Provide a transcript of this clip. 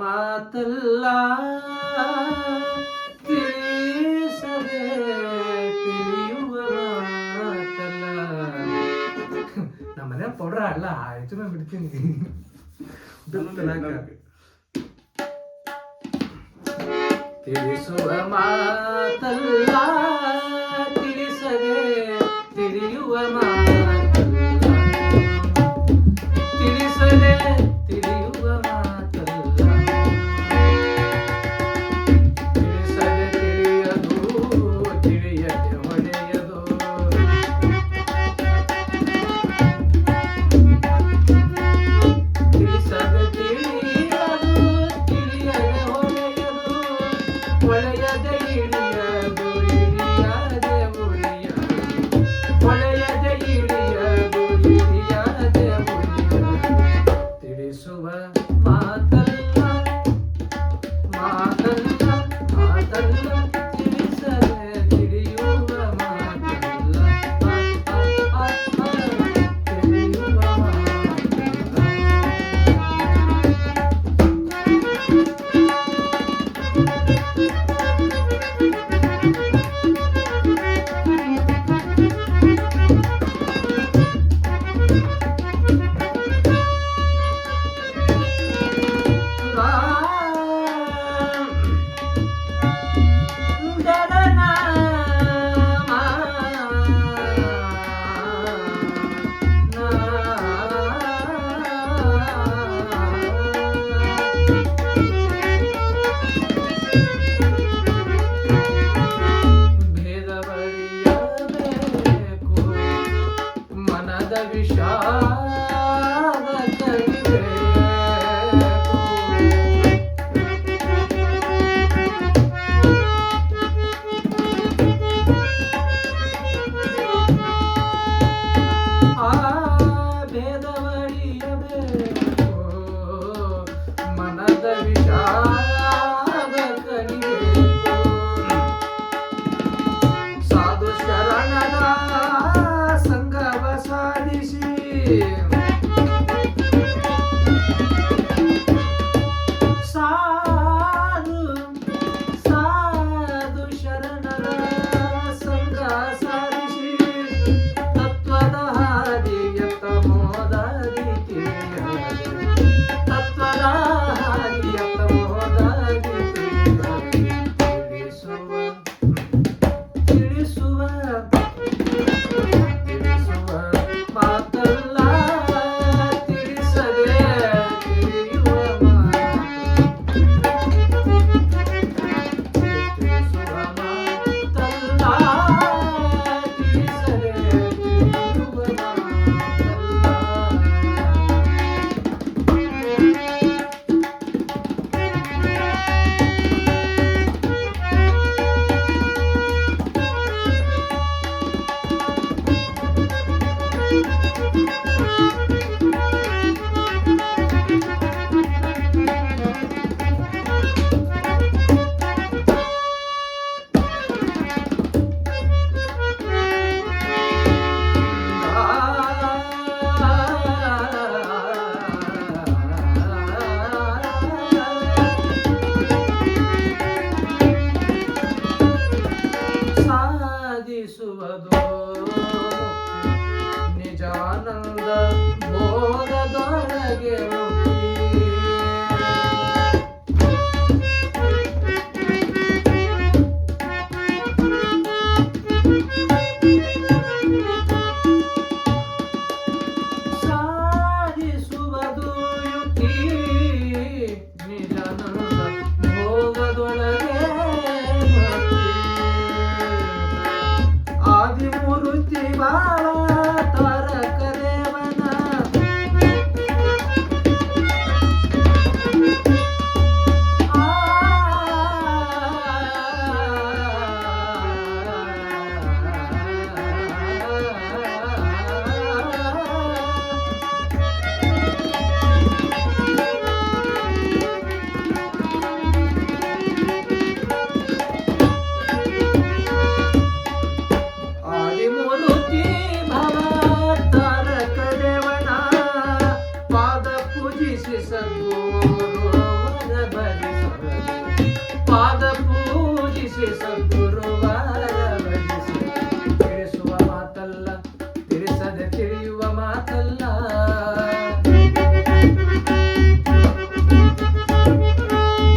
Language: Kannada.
ಮಾತಲ್ಲ, ತಿಳಿಸದೆ ತಿಳಿಯುವ ಮಾತಲ್ಲ. ನಮ್ಮ ಮನೆ ಪೌಡ್ರ ಅಲ್ಲ ಆಯ್ತು ನಾನು ಬಿಡ್ತೀನಿ ತಿಳಿಸುವ ಮಾತಲ್ಲ, ತಿಳಿಸದೆ ತಿಳಿಯುವ ಮಾತಲ್ಲ. ತಿಳಿಸದೆ puede Música ಬದುಕುವದು ನಿಜಾನಂದ ಮೋದದೊಳಗೆ